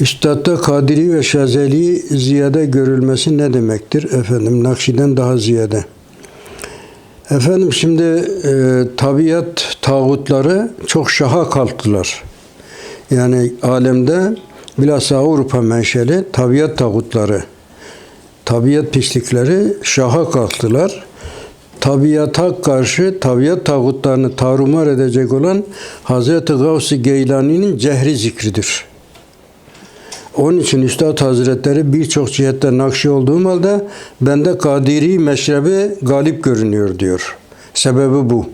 Üstad'da Kadiri ve Şazeli ziyade görülmesi ne demektir? Efendim Nakşi'den daha ziyade. Efendim şimdi e, tabiat tağutları çok şaha kalktılar. Yani alemde bilhassa Avrupa menşeli tabiat tağutları, tabiat pislikleri şaha kalktılar. Tabiata karşı tabiat tağutlarını tarumar edecek olan Hazreti Gavs-ı Geylani'nin cehri zikridir. Onun için Üstad Hazretleri birçok cihette nakşi olduğum halde bende Kadiri meşrebi galip görünüyor diyor. Sebebi bu.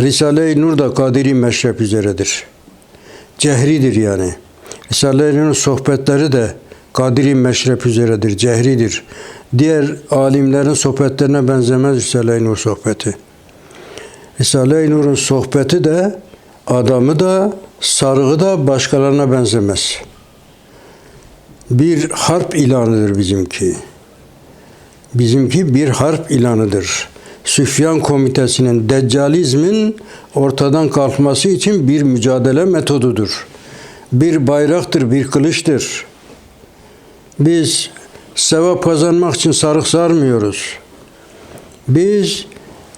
Risale-i Nur da Kadiri meşrep üzeredir. Cehridir yani. Risale-i Nur'un sohbetleri de Kadiri meşrep üzeredir, cehridir. Diğer alimlerin sohbetlerine benzemez Risale-i Nur sohbeti. Risale-i Nur'un sohbeti de adamı da sarığı da başkalarına benzemez bir harp ilanıdır bizimki. Bizimki bir harp ilanıdır. Süfyan Komitesi'nin deccalizmin ortadan kalkması için bir mücadele metodudur. Bir bayraktır, bir kılıçtır. Biz sevap kazanmak için sarık sarmıyoruz. Biz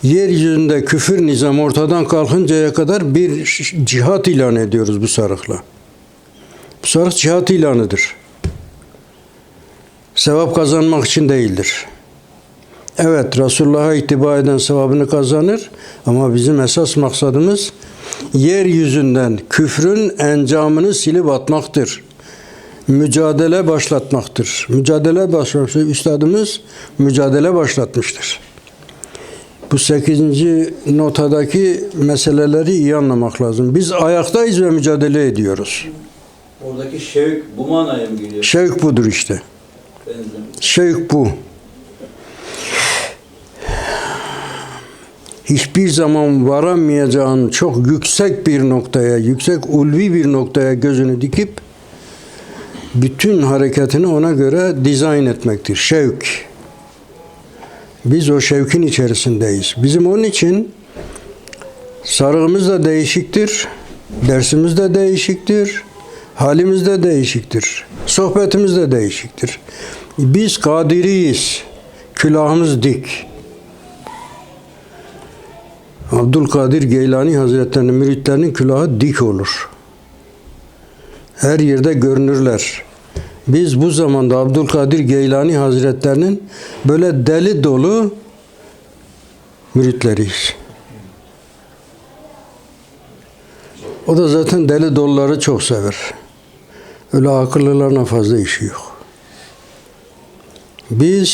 yeryüzünde küfür nizam ortadan kalkıncaya kadar bir cihat ilan ediyoruz bu sarıkla. Bu sarık cihat ilanıdır sevap kazanmak için değildir. Evet Resulullah'a ittiba eden sevabını kazanır ama bizim esas maksadımız yeryüzünden küfrün encamını silip atmaktır. Mücadele başlatmaktır. Mücadele başlamıştır. Üstadımız mücadele başlatmıştır. Bu sekizinci notadaki meseleleri iyi anlamak lazım. Biz ayaktayız ve mücadele ediyoruz. Oradaki şevk bu manaya mı geliyor? Şevk budur işte. Şevk bu. Hiçbir zaman varamayacağın çok yüksek bir noktaya, yüksek ulvi bir noktaya gözünü dikip bütün hareketini ona göre dizayn etmektir. Şevk. Biz o şevkin içerisindeyiz. Bizim onun için sarığımız da değişiktir, dersimiz de değişiktir, halimiz de değişiktir, sohbetimiz de değişiktir. Biz kadiriyiz, külahımız dik. Abdülkadir Geylani Hazretleri'nin müritlerinin külahı dik olur. Her yerde görünürler. Biz bu zamanda Abdülkadir Geylani Hazretlerinin böyle deli dolu müritleriyiz. O da zaten deli doluları çok sever. Öyle akıllılarına fazla işi yok. Biz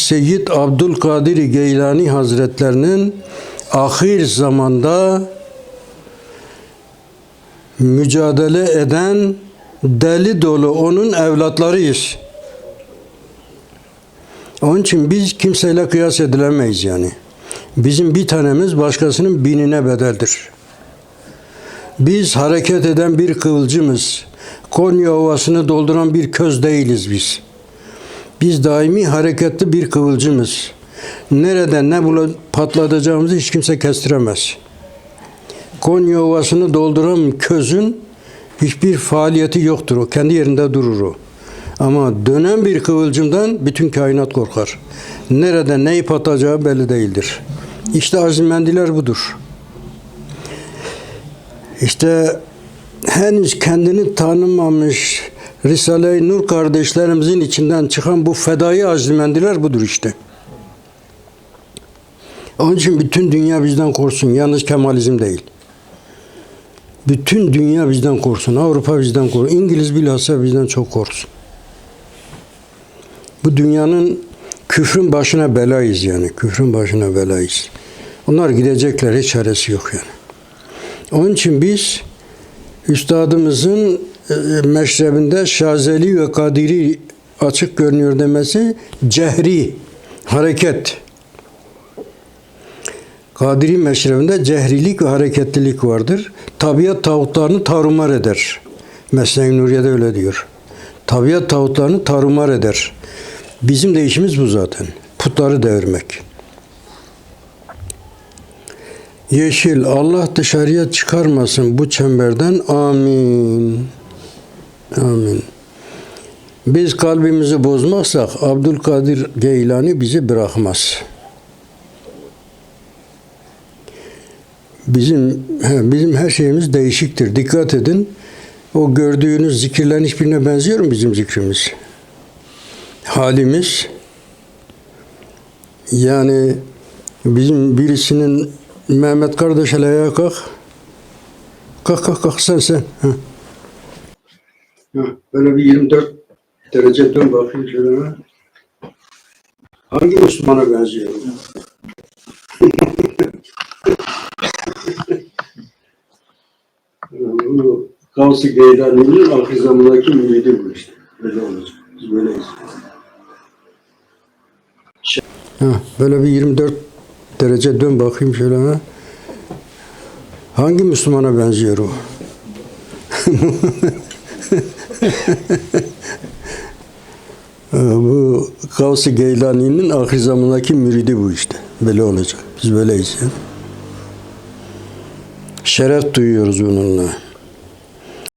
Seyyid Abdülkadir Geylani Hazretlerinin ahir zamanda mücadele eden deli dolu onun evlatlarıyız. Onun için biz kimseyle kıyas edilemeyiz yani. Bizim bir tanemiz başkasının binine bedeldir. Biz hareket eden bir kıvılcımız. Konya Ovası'nı dolduran bir köz değiliz biz. Biz daimi hareketli bir kıvılcımız. Nereden ne patlatacağımızı hiç kimse kestiremez. Konya Ovası'nı dolduran közün hiçbir faaliyeti yoktur. O kendi yerinde durur o. Ama dönen bir kıvılcımdan bütün kainat korkar. Nerede neyi patacağı belli değildir. İşte azimendiler budur. İşte henüz kendini tanımamış Risale-i Nur kardeşlerimizin içinden çıkan bu fedai azimendiler budur işte. Onun için bütün dünya bizden korksun. Yalnız Kemalizm değil. Bütün dünya bizden korksun. Avrupa bizden korksun. İngiliz bilhassa bizden çok korksun. Bu dünyanın küfrün başına belayız yani. Küfrün başına belayız. Onlar gidecekler. Hiç çaresi yok yani. Onun için biz üstadımızın e, meşrebinde Şazeli ve Kadiri açık görünüyor demesi cehri, hareket. Kadiri meşrebinde cehrilik ve hareketlilik vardır. Tabiat tağutlarını tarumar eder. Mesne-i Nuriye'de öyle diyor. Tabiat tağutlarını tarumar eder. Bizim de işimiz bu zaten. Putları devirmek. Yeşil, Allah dışarıya çıkarmasın bu çemberden. Amin. Amin. Biz kalbimizi bozmazsak Abdülkadir Geylani bizi bırakmaz. Bizim he, bizim her şeyimiz değişiktir. Dikkat edin. O gördüğünüz zikirlerin hiçbirine benziyor mu bizim zikrimiz? Halimiz yani bizim birisinin Mehmet kardeş hele ayağa kalk. Kalk kalk kalk sen sen. Ha. Ha, Böyle bir 24 derece dön bakayım şöyle. Hangi Müslümana benziyor? Bu Gavs-ı Geylani'nin ahir zamandaki müridi bu işte. Böyle olacak. Biz böyleyiz. Ha, böyle bir 24 derece dön bakayım şöyle ha. Hangi Müslümana benziyor o? Bu Gavs-ı Geylani'nin ahir zamandaki müridi bu işte. Böyle olacak. Biz böyleyiz ya. Şeref duyuyoruz bununla.